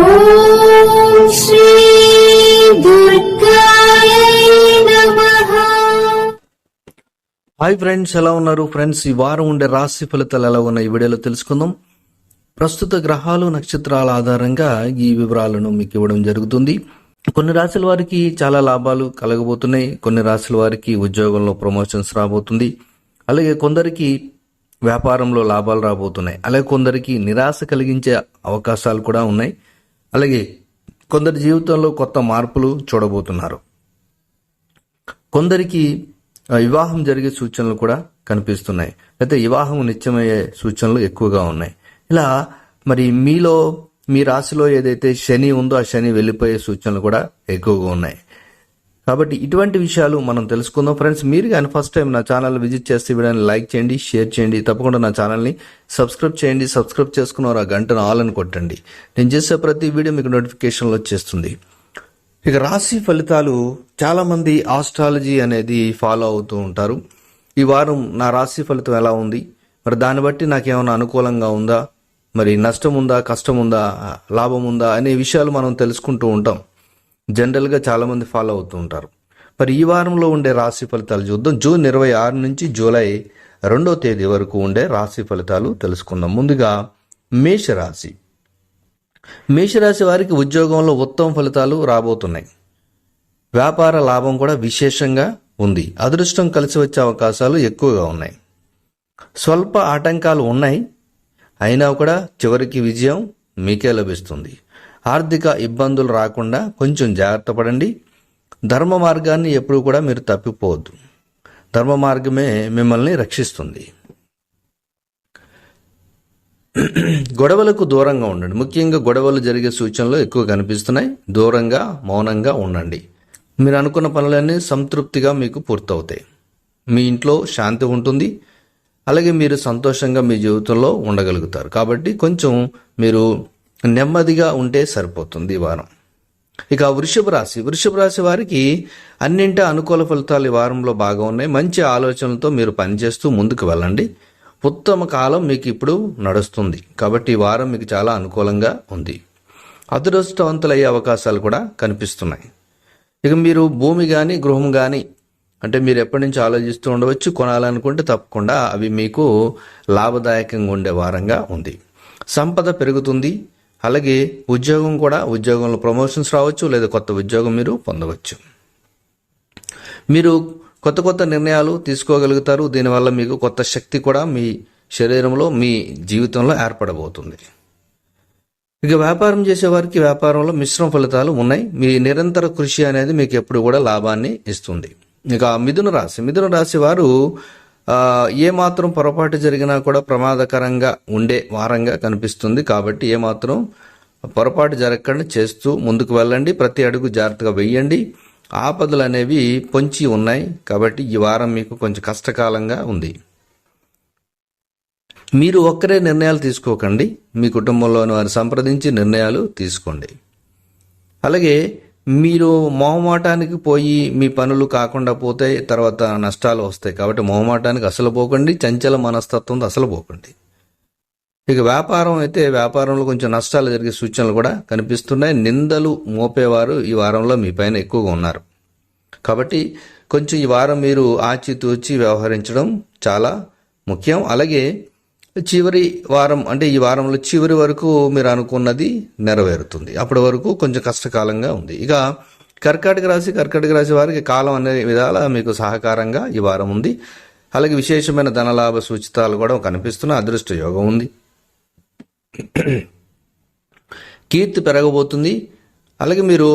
Hi friends ఎలా ఉన్నారు? Friends ఈ వారం ఉండే రాశి ఫలితాలు ఎలా ఉన్నాయి? ఈ వీడియోలో తెలుసుకుందాం. ప్రస్తుత గ్రహాలు నక్షత్రాల ఆధారంగా ఈ వివరాలను మీకు ఇవ్వడం జరుగుతుంది. కొన్ని రాశుల వారికి చాలా లాభాలు కలగబోతున్నాయి. కొన్ని రాశుల వారికి ఉద్యోగంలో ప్రమోషన్స్ రాబోతుంది. అలాగే కొందరికి వ్యాపారంలో లాభాలు రాబోతున్నాయి. అలాగే కొందరికి నిరాశ కలిగించే అవకాశాలు కూడా ఉన్నాయి. అలాగే కొందరి జీవితంలో కొత్త మార్పులు చూడబోతున్నారు. కొందరికి వివాహం జరిగే సూచనలు కూడా కనిపిస్తున్నాయి. అయితే వివాహం నిత్యమయ్యే సూచనలు ఎక్కువగా ఉన్నాయి. ఇలా మరి మీలో మీ రాశిలో ఏదైతే శని ఉందో ఆ శని వెళ్ళిపోయే సూచనలు కూడా ఎక్కువగా ఉన్నాయి. కాబట్టి ఇటువంటి విషయాలు మనం తెలుసుకుందాం. ఫ్రెండ్స్ మీరు కానీ ఫస్ట్ టైం నా ఛానల్ విజిట్ చేస్తే వీడియోని లైక్ చేయండి షేర్ చేయండి తప్పకుండా నా ఛానల్ని సబ్స్క్రైబ్ చేయండి సబ్స్క్రైబ్ చేసుకున్న ఆ గంటను ఆల్ అని కొట్టండి. నేను చేసే ప్రతి వీడియో మీకు నోటిఫికేషన్లో వచ్చేస్తుంది. ఇక రాశి ఫలితాలు చాలామంది ఆస్ట్రాలజీ అనేది ఫాలో అవుతూ ఉంటారు. ఈ వారం నా రాశి ఫలితం ఎలా ఉంది? మరి దాన్ని బట్టి నాకేమైనా అనుకూలంగా ఉందా? మరి నష్టం ఉందా కష్టం ఉందా లాభం ఉందా అనే విషయాలు మనం తెలుసుకుంటూ ఉంటాం. జనరల్గా చాలామంది ఫాలో అవుతూ ఉంటారు. మరి ఈ వారంలో ఉండే రాశి ఫలితాలు చూద్దాం. జూన్ ఇరవై ఆరు నుంచి జూలై రెండో తేదీ వరకు ఉండే రాశి ఫలితాలు తెలుసుకుందాం. ముందుగా మేషరాశి. మేషరాశి వారికి ఉద్యోగంలో ఉత్తమ ఫలితాలు రాబోతున్నాయి. వ్యాపార లాభం కూడా విశేషంగా ఉంది. అదృష్టం కలిసి వచ్చే అవకాశాలు ఎక్కువగా ఉన్నాయి. స్వల్ప ఆటంకాలు ఉన్నాయి. అయినా కూడా చివరికి విజయం మీకే లభిస్తుంది. ఆర్థిక ఇబ్బందులు రాకుండా కొంచెం జాగ్రత్త పడండి. ధర్మ మార్గాన్ని ఎప్పుడు కూడా మీరు తప్పిపోవద్దు. ధర్మ మార్గమే మిమ్మల్ని రక్షిస్తుంది. గొడవలకు దూరంగా ఉండండి. ముఖ్యంగా గొడవలు జరిగే సూచనలు ఎక్కువ కనిపిస్తున్నాయి. దూరంగా మౌనంగా ఉండండి. మీరు అనుకున్న పనులన్నీ సంతృప్తిగా మీకు పూర్తవుతాయి. మీ ఇంట్లో శాంతి ఉంటుంది. అలాగే మీరు సంతోషంగా మీ జీవితంలో ఉండగలుగుతారు. కాబట్టి కొంచెం మీరు నెమ్మదిగా ఉంటే సరిపోతుంది ఈ వారం. ఇక వృషభ రాశి వృషభ రాశి వారికి అన్నింటి అనుకూల ఫలితాలు ఈ వారంలో బాగా ఉన్నాయి. మంచి ఆలోచనలతో మీరు పనిచేస్తూ ముందుకు వెళ్ళండి. ఉత్తమ కాలం మీకు ఇప్పుడు నడుస్తుంది. కాబట్టి ఈ వారం మీకు చాలా అనుకూలంగా ఉంది. అదృష్టవంతులయ్యే అవకాశాలు కూడా కనిపిస్తున్నాయి. ఇక మీరు భూమి కానీ గృహం కానీ అంటే మీరు ఎప్పటి నుంచి ఆలోచిస్తూ ఉండవచ్చు కొనాలనుకుంటే తప్పకుండా అవి మీకు లాభదాయకంగా ఉండే వారంగా ఉంది. సంపద పెరుగుతుంది. అలాగే ఉద్యోగం కూడా ఉద్యోగంలో ప్రమోషన్స్ రావచ్చు లేదా కొత్త ఉద్యోగం మీరు పొందవచ్చు. మీరు కొత్త కొత్త నిర్ణయాలు తీసుకోగలుగుతారు దీనివల్ల మీకు కొత్త శక్తి కూడా మీ శరీరంలో మీ జీవితంలో ఏర్పడబోతుంది. ఇక వ్యాపారం చేసేవారికి వ్యాపారంలో మిశ్రమ ఫలితాలు ఉన్నాయి. మీ నిరంతర కృషి అనేది మీకు ఎప్పుడు కూడా లాభాన్ని ఇస్తుంది. ఇక మిథున రాశి. మిథున రాశి వారు ఏమాత్రం ఏ మాత్రం పొరపాటు జరిగినా కూడా ప్రమాదకరంగా ఉండే వారంగా కనిపిస్తుంది కాబట్టి ఏ మాత్రం పొరపాటు జరగకుండా చేస్తూ ముందుకు వెళ్ళండి. ప్రతి అడుగు జాగ్రత్తగా వెయ్యండి. ఆపదలు అనేవి పొంచి ఉన్నాయి కాబట్టి ఈ వారం మీకు కొంచెం కష్టకాలంగా ఉంది. మీరు ఒక్కరే నిర్ణయాలు తీసుకోకండి. మీ కుటుంబంలోని వారిని సంప్రదించి నిర్ణయాలు తీసుకోండి. అలాగే మీరు మొహమాటానికి పోయి మీ పనులు కాకుండా పోతే తర్వాత నష్టాలు వస్తాయి. కాబట్టి మొహమాటానికి అసలు పోకండి చంచల మనస్తత్వంతో అసలు పోకండి. ఇక వ్యాపారం అయితే వ్యాపారంలో కొంచెం నష్టాలు జరిగే సూచనలు కూడా కనిపిస్తున్నాయి. నిందలు మోపేవారు ఈ వారంలో మీ పైన ఎక్కువగా ఉన్నారు. కాబట్టి కొంచెం ఈ వారం మీరు ఆచితూచి వ్యవహరించడం చాలా ముఖ్యం. అలాగే చివరి వారం అంటే ఈ వారంలో చివరి వరకు మీరు అనుకున్నది నెరవేరుతుంది. అప్పటి వరకు కొంచెం కష్టకాలంగా ఉంది. ఇక కర్కాటక రాశి కర్కాటక రాశి వారికి కాలం అనే విధాల మీకు సహకారంగా ఈ వారం ఉంది. అలాగే విశేషమైన ధనలాభ సూచితాలు కూడా కనిపిస్తున్న అదృష్ట యోగం ఉంది. కీర్తి పెరగబోతుంది. అలాగే మీరు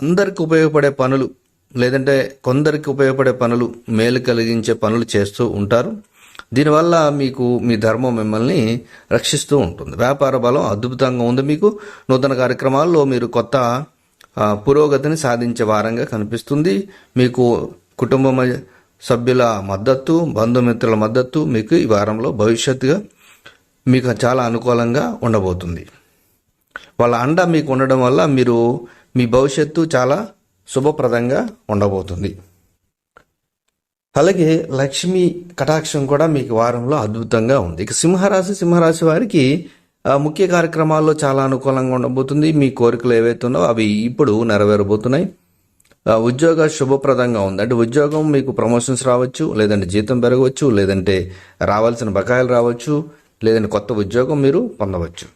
అందరికి ఉపయోగపడే పనులు లేదంటే కొందరికి ఉపయోగపడే పనులు మేలు కలిగించే పనులు చేస్తూ ఉంటారు. దీనివల్ల మీకు మీ ధర్మం మిమ్మల్ని రక్షిస్తూ ఉంటుంది. వ్యాపార బలం అద్భుతంగా ఉంది మీకు. నూతన కార్యక్రమాల్లో మీరు కొత్త పురోగతిని సాధించే వారంగా కనిపిస్తుంది. మీకు కుటుంబ సభ్యుల మద్దతు బంధుమిత్రుల మద్దతు మీకు ఈ వారంలో భవిష్యత్తుగా మీకు చాలా అనుకూలంగా ఉండబోతుంది. వాళ్ళ అండ మీకు ఉండడం వల్ల మీరు మీ భవిష్యత్తు చాలా శుభప్రదంగా ఉండబోతుంది. అలాగే లక్ష్మి కటాక్షం కూడా మీకు వారంలో అద్భుతంగా ఉంది. ఇక సింహరాశి సింహరాశి వారికి ముఖ్య కార్యక్రమాల్లో చాలా అనుకూలంగా ఉండబోతుంది. మీ కోరికలు ఏవైతే ఉన్నాయో అవి ఇప్పుడు నెరవేరబోతున్నాయి. ఉద్యోగ శుభప్రదంగా ఉంది. అంటే ఉద్యోగం మీకు ప్రమోషన్స్ రావచ్చు లేదంటే జీతం పెరగవచ్చు లేదంటే రావాల్సిన బకాయిలు రావచ్చు లేదంటే కొత్త ఉద్యోగం మీరు పొందవచ్చు.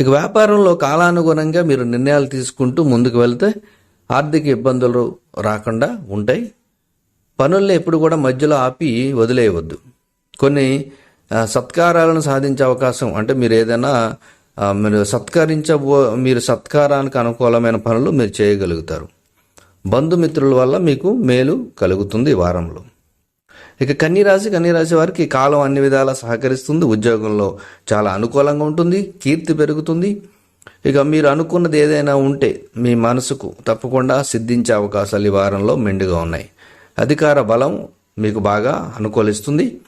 ఇక వ్యాపారంలో కాలానుగుణంగా మీరు నిర్ణయాలు తీసుకుంటూ ముందుకు వెళ్తే ఆర్థిక ఇబ్బందులు రాకుండా ఉంటాయి. పనుల్ని ఎప్పుడు కూడా మధ్యలో ఆపి వదిలేయవద్దు. కొన్ని సత్కారాలను సాధించే అవకాశం అంటే మీరు ఏదైనా మీరు సత్కరించబో మీరు సత్కారానికి అనుకూలమైన పనులు మీరు చేయగలుగుతారు. బంధుమిత్రుల వల్ల మీకు మేలు కలుగుతుంది ఈ వారంలో. ఇక కన్యరాశి కన్యరాశి వారికి కాలం అన్ని విధాలా సహకరిస్తుంది ఉద్యోగంలో చాలా అనుకూలంగా ఉంటుంది కీర్తి పెరుగుతుంది. ఇక మీరు అనుకున్నది ఏదైనా ఉంటే మీ మనసుకు తప్పకుండా సిద్ధించే అవకాశాలు ఈ వారంలో మెండుగా ఉన్నాయి. అధికార బలం మీకు బాగా అనుకూలిస్తుంది.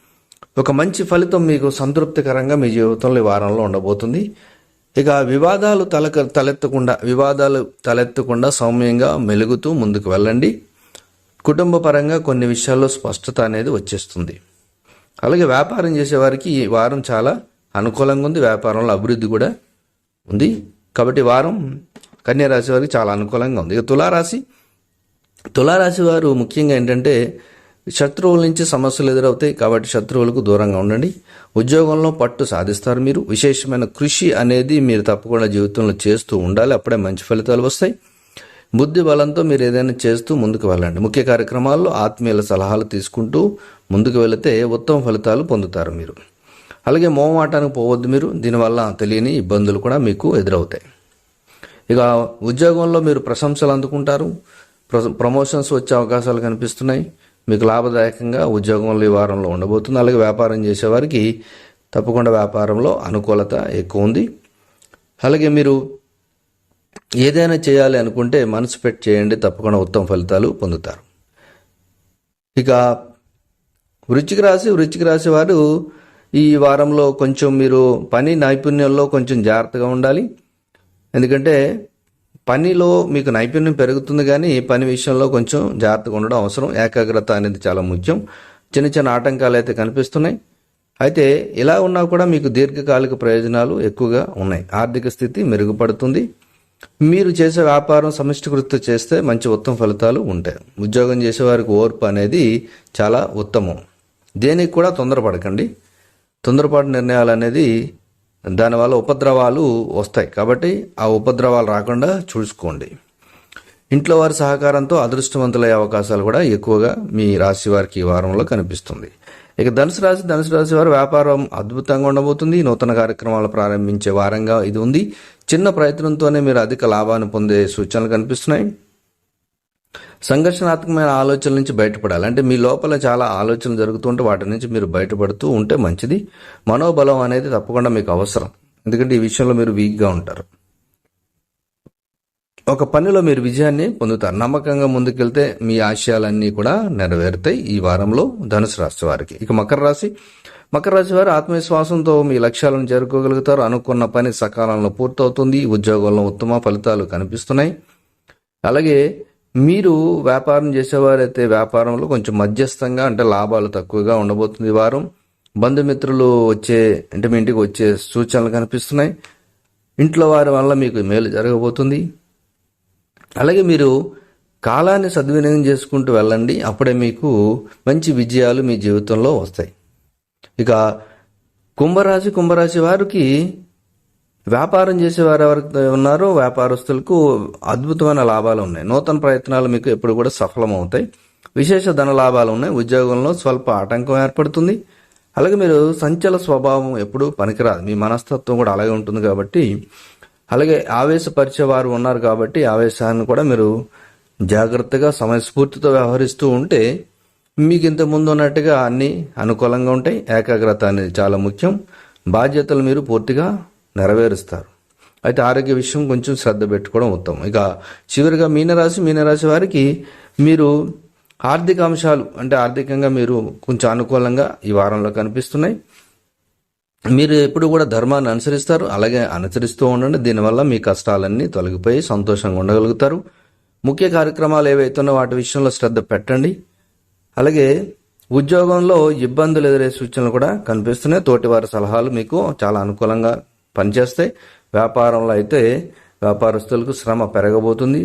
ఒక మంచి ఫలితం మీకు సంతృప్తికరంగా మీ జీవితంలో వారంలో ఉండబోతుంది. ఇక వివాదాలు తలక తలెత్తకుండా వివాదాలు తలెత్తకుండా సౌమ్యంగా మెలుగుతూ ముందుకు వెళ్ళండి. కుటుంబ పరంగా కొన్ని విషయాల్లో స్పష్టత అనేది వచ్చేస్తుంది. అలాగే వ్యాపారం చేసేవారికి ఈ వారం చాలా అనుకూలంగా ఉంది. వ్యాపారంలో అభివృద్ధి కూడా ఉంది. కాబట్టి వారం కన్యా రాశి వారికి చాలా అనుకూలంగా ఉంది. ఇక తులారాశి తులారాశి వారు ముఖ్యంగా ఏంటంటే శత్రువుల నుంచి సమస్యలు ఎదురవుతాయి కాబట్టి శత్రువులకు దూరంగా ఉండండి. ఉద్యోగంలో పట్టు సాధిస్తారు మీరు. విశేషమైన కృషి అనేది మీరు తప్పకుండా జీవితంలో చేస్తూ ఉండాలి. అప్పుడే మంచి ఫలితాలు వస్తాయి. బుద్ధి బలంతో మీరు ఏదైనా చేస్తూ ముందుకు వెళ్ళండి. ముఖ్య కార్యక్రమాల్లో ఆత్మీయుల సలహాలు తీసుకుంటూ ముందుకు వెళితే ఉత్తమ ఫలితాలు పొందుతారు మీరు. అలాగే మోమాటానికి పోవద్దు మీరు. దీనివల్ల తెలియని ఇబ్బందులు కూడా మీకు ఎదురవుతాయి. ఇక ఉద్యోగంలో మీరు ప్రశంసలు అందుకుంటారు. ప్రమోషన్స్ వచ్చే అవకాశాలు కనిపిస్తున్నాయి. మీకు లాభదాయకంగా ఉద్యోగంలో ఈ వారంలో ఉండబోతుంది. అలాగే వ్యాపారం చేసేవారికి తప్పకుండా వ్యాపారంలో అనుకూలత ఎక్కువ ఉంది. అలాగే మీరు ఏదైనా చేయాలి అనుకుంటే మనసు పెట్టి చేయండి. తప్పకుండా ఉత్తమ ఫలితాలు పొందుతారు. ఇక వృచ్చిక రాశి వృచ్చిక రాశి వారు ఈ వారంలో కొంచెం మీరు పని నైపుణ్యంలో కొంచెం జాగ్రత్తగా ఉండాలి. ఎందుకంటే పనిలో మీకు నైపుణ్యం పెరుగుతుంది కానీ పని విషయంలో కొంచెం జాగ్రత్తగా ఉండడం అవసరం. ఏకాగ్రత అనేది చాలా ముఖ్యం. చిన్న చిన్న ఆటంకాలు అయితే కనిపిస్తున్నాయి. అయితే ఇలా ఉన్నా కూడా మీకు దీర్ఘకాలిక ప్రయోజనాలు ఎక్కువగా ఉన్నాయి. ఆర్థిక స్థితి మెరుగుపడుతుంది. మీరు చేసే వ్యాపారం సమిష్టికృత చేస్తే మంచి ఉత్తమ ఫలితాలు ఉంటాయి. ఉద్యోగం చేసేవారికి ఓర్పు అనేది చాలా ఉత్తమం. దేనికి కూడా తొందరపడకండి. తొందరపాటు నిర్ణయాలు అనేది దానివల్ల ఉపద్రవాలు వస్తాయి. కాబట్టి ఆ ఉపద్రవాలు రాకుండా చూసుకోండి. ఇంట్లో వారి సహకారంతో అదృష్టవంతులయ్యే అవకాశాలు కూడా ఎక్కువగా మీ రాశి వారికి ఈ వారంలో కనిపిస్తుంది. ఇక ధనుసు రాశి ధనుసు రాశి వారి వ్యాపారం అద్భుతంగా ఉండబోతుంది. నూతన కార్యక్రమాలు ప్రారంభించే వారంగా ఇది ఉంది. చిన్న ప్రయత్నంతోనే మీరు అధిక లాభాన్ని పొందే సూచనలు కనిపిస్తున్నాయి. సంఘర్షణాత్మకమైన ఆలోచనల నుంచి బయటపడాలి. అంటే మీ లోపల చాలా ఆలోచనలు జరుగుతుంటే వాటి నుంచి మీరు బయటపడుతూ ఉంటే మంచిది. మనోబలం అనేది తప్పకుండా మీకు అవసరం. ఎందుకంటే ఈ విషయంలో మీరు వీక్గా ఉంటారు. ఒక పనిలో మీరు విజయాన్ని పొందుతారు. నమ్మకంగా ముందుకెళ్తే మీ ఆశయాలన్నీ కూడా నెరవేరుతాయి ఈ వారంలో ధనుసు రాశి వారికి. ఇక మకర రాశి. మకర రాశి వారు ఆత్మవిశ్వాసంతో మీ లక్ష్యాలను చేరుకోగలుగుతారు. అనుకున్న పని సకాలంలో పూర్తవుతుంది. ఉద్యోగంలో ఉత్తమ ఫలితాలు కనిపిస్తున్నాయి. అలాగే మీరు వ్యాపారం చేసేవారైతే వ్యాపారంలో కొంచెం మధ్యస్థంగా అంటే లాభాలు తక్కువగా ఉండబోతుంది వారం. బంధుమిత్రులు వచ్చే అంటే మీ ఇంటికి వచ్చే సూచనలు కనిపిస్తున్నాయి. ఇంట్లో వారి వల్ల మీకు మేలు జరగబోతుంది. అలాగే మీరు కాలాన్ని సద్వినియోగం చేసుకుంటూ వెళ్ళండి. అప్పుడే మీకు మంచి విజయాలు మీ జీవితంలో వస్తాయి. ఇక కుంభరాశి కుంభరాశి వారికి వ్యాపారం చేసేవారు ఎవరైతే ఉన్నారో వ్యాపారస్తులకు అద్భుతమైన లాభాలు ఉన్నాయి. నూతన ప్రయత్నాలు మీకు ఎప్పుడు కూడా సఫలమవుతాయి. విశేష ధన లాభాలు ఉన్నాయి. ఉద్యోగంలో స్వల్ప ఆటంకం ఏర్పడుతుంది. అలాగే మీరు సంచల స్వభావం ఎప్పుడు పనికిరాదు. మీ మనస్తత్వం కూడా అలాగే ఉంటుంది కాబట్టి అలాగే ఆవేశపరిచే వారు ఉన్నారు కాబట్టి ఆవేశాన్ని కూడా మీరు జాగ్రత్తగా సమయస్ఫూర్తితో వ్యవహరిస్తూ ఉంటే మీకు ఇంత ముందు ఉన్నట్టుగా అన్ని అనుకూలంగా ఉంటాయి. ఏకాగ్రత అనేది చాలా ముఖ్యం. బాధ్యతలు మీరు పూర్తిగా నెరవేరుస్తారు. అయితే ఆరోగ్య విషయం కొంచెం శ్రద్ధ పెట్టుకోవడం ఉత్తమం. ఇక చివరిగా మీనరాశి మీనరాశి వారికి మీరు ఆర్థిక అంశాలు అంటే ఆర్థికంగా మీరు కొంచెం అనుకూలంగా ఈ వారంలో కనిపిస్తున్నాయి. మీరు ఎప్పుడు కూడా ధర్మాన్ని అనుసరిస్తారు. అలాగే అనుసరిస్తూ ఉండండి. దీనివల్ల మీ కష్టాలన్నీ తొలగిపోయి సంతోషంగా ఉండగలుగుతారు. ముఖ్య కార్యక్రమాలు ఏవైతున్నాయో వాటి విషయంలో శ్రద్ధ పెట్టండి. అలాగే ఉద్యోగంలో ఇబ్బందులు ఎదురే సూచనలు కూడా కనిపిస్తున్నాయి. తోటివారి సలహాలు మీకు చాలా అనుకూలంగా పనిచేస్తాయి వ్యాపారంలో అయితే వ్యాపారస్తులకు శ్రమ పెరగబోతుంది.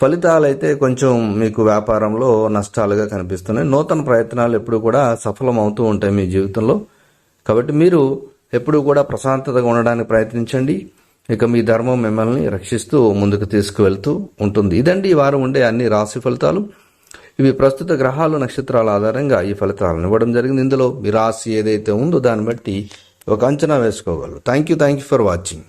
ఫలితాలు అయితే కొంచెం మీకు వ్యాపారంలో నష్టాలుగా కనిపిస్తున్నాయి. నూతన ప్రయత్నాలు ఎప్పుడు కూడా సఫలం అవుతూ ఉంటాయి మీ జీవితంలో. కాబట్టి మీరు ఎప్పుడు కూడా ప్రశాంతతగా ఉండడానికి ప్రయత్నించండి. ఇక మీ ధర్మం మిమ్మల్ని రక్షిస్తూ ముందుకు తీసుకువెళ్తూ ఉంటుంది. ఇదండి ఈ వారం ఉండే అన్ని రాశి ఫలితాలు. ఇవి ప్రస్తుత గ్రహాలు నక్షత్రాల ఆధారంగా ఈ ఫలితాలను ఇవ్వడం జరిగింది. ఇందులో మీ రాశి ఏదైతే ఉందో దాన్ని బట్టి ఒక అంచనా వేసుకోగలరు. Thank you thank you for watching